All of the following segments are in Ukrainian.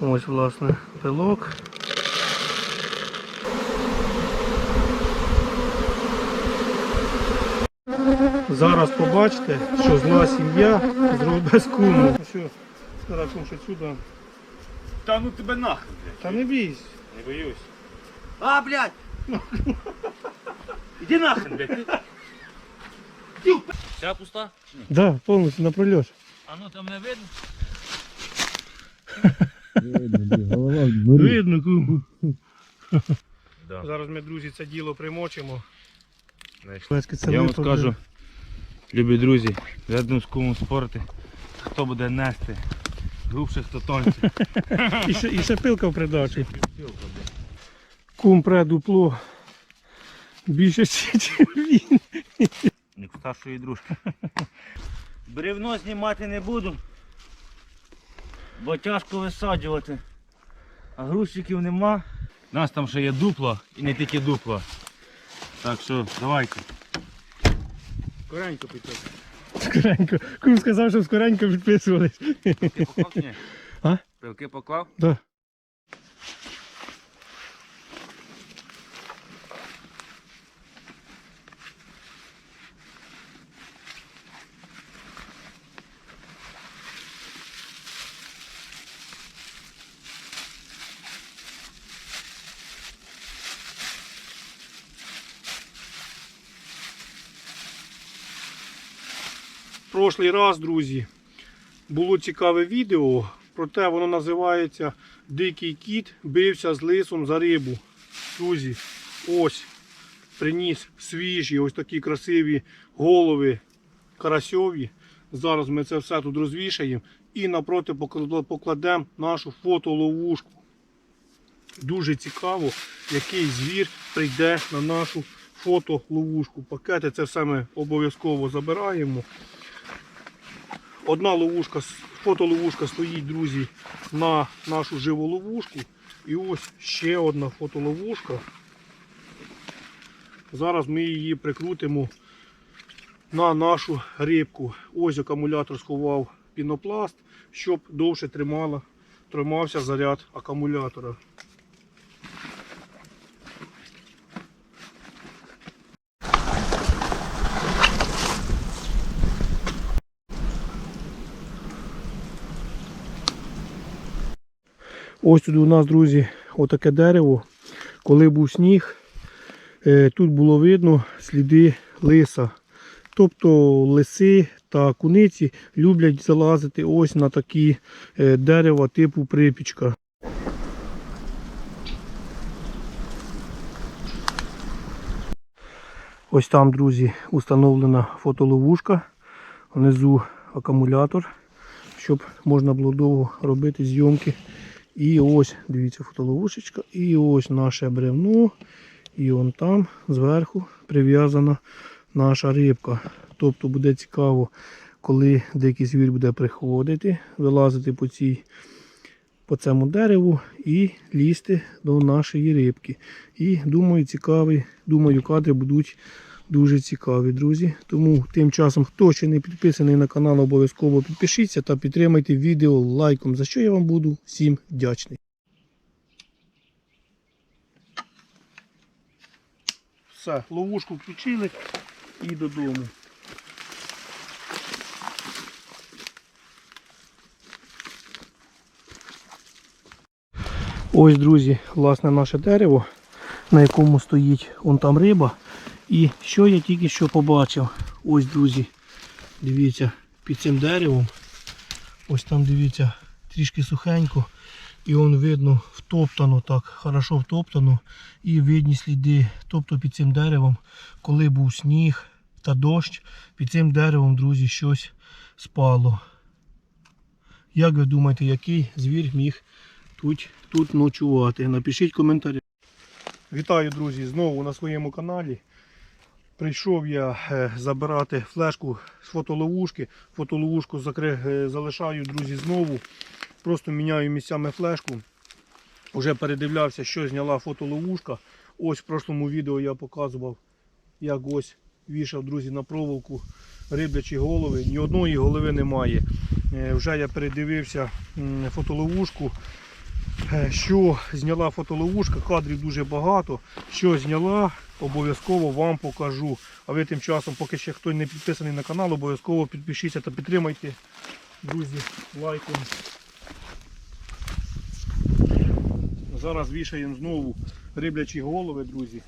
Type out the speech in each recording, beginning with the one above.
Ось, власне, пилок. Зараз побачите, що зла сім'я зробить без куму. Ну Що, кум, що сюди. Та ну тебе нахрен, блядь. Та не бійся. Не боюсь. А, блядь! Іди нахрен, блядь. Вся пуста? Да, повністю на. А ну там не видно? Видно, кум. Да. Зараз ми, друзі, це діло примочимо. Я вам скажу, любі друзі, рядом з кумом спорти, хто буде нести, грубше, хто тоньше. І ще, і ще пилка в придачі. Кум пре дупло. Більше, ніж він. Як старшої дружки. Бревно знімати не буду, бо тяжко висаджувати. А грузчиків нема. У нас там ще є дупло і не тільки дупло. Так що давайте. Коренько підписуємо. Скоренько. Кум сказав, що скоренько підписувались. Пилки поклав? Ні. А? Пилки поклав? Да. Прошлий раз, друзі, було цікаве відео, проте воно називається Дикий кіт бився з лисом за рибу. Друзі, ось приніс свіжі, ось такі красиві голови карасьові. Зараз ми це все тут розвішаємо і напроти покладемо нашу фотоловушку. Дуже цікаво, який звір прийде на нашу фотоловушку. Пакети це все ми обов'язково забираємо. Одна ловушка, фотоловушка стоїть, друзі, на нашу живу ловушку. І ось ще одна фотоловушка. Зараз ми її прикрутимо на нашу рибку. Ось акумулятор сховав пінопласт, щоб довше тримала, тримався заряд акумулятора. Ось тут у нас, друзі, отаке дерево. Коли був сніг, е, тут було видно сліди лиса. Тобто лиси та куниці люблять залазити ось на такі е, дерева типу припічка. Ось там, друзі, установлена фотоловушка. Внизу акумулятор, щоб можна було довго робити зйомки. І ось, дивіться, фотоловушечка. І ось наше бревно. І вон там зверху прив'язана наша рибка. Тобто буде цікаво, коли дикий звір буде приходити, вилазити по цій, по цьому дереву і лізти до нашої рибки. І думаю, цікаві, думаю, кадри будуть дуже цікаві, друзі. Тому тим часом, хто ще не підписаний на канал, обов'язково підпишіться та підтримайте відео лайком, за що я вам буду всім вдячний. Все, ловушку включили і додому. Ось, друзі, власне наше дерево, на якому стоїть вон там риба. І що я тільки що побачив? Ось, друзі, дивіться, під цим деревом. Ось там дивіться, трішки сухенько. І он видно втоптано так, хорошо втоптано. І видні сліди. Тобто під цим деревом, коли був сніг та дощ, під цим деревом, друзі, щось спало. Як ви думаєте, який звір міг тут, тут ночувати? Напишіть коментарі. Вітаю, друзі, знову на своєму каналі. Прийшов я е, забирати флешку з фотоловушки. Фотоловушку е, залишаю, друзі, знову. Просто міняю місцями флешку. Уже передивлявся, що зняла фотоловушка. Ось в прошлому відео я показував, як ось вішав, друзі, на проволоку риблячі голови. Ні одної голови немає. Е, Вже я передивився фотоловушку. Е, що зняла фотоловушка, кадрів дуже багато. Що зняла, обов'язково вам покажу. А ви тим часом, поки ще хто не підписаний на канал, обов'язково підпишіться та підтримайте, друзі, лайком. Зараз вішаємо знову риблячі голови, друзі.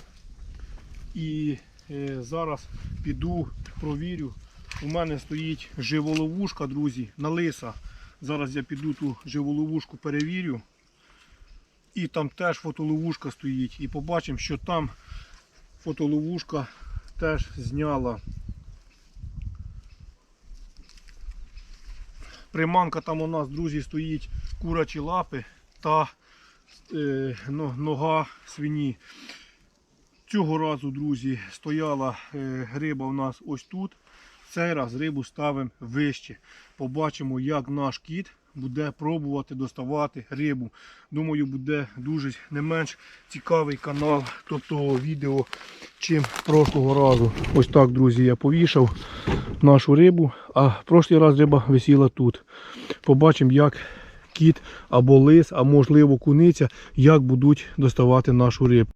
І е, зараз піду, провірю. У мене стоїть живоловушка, друзі, на лиса. Зараз я піду ту живоловушку перевірю. І там теж фотоловушка стоїть. І побачимо, що там фотоловушка теж зняла. Приманка там у нас, друзі, стоїть курачі лапи та е, но- нога свині. Цього разу, друзі, стояла е, риба у нас ось тут. Цей раз рибу ставимо вище. Побачимо, як наш кіт буде пробувати доставати рибу. Думаю, буде дуже не менш цікавий канал тобто відео, чим прошлого разу. Ось так, друзі, я повішав нашу рибу, а прошлий раз риба висіла тут. Побачимо, як кіт або лис, а можливо куниця, як будуть доставати нашу рибу.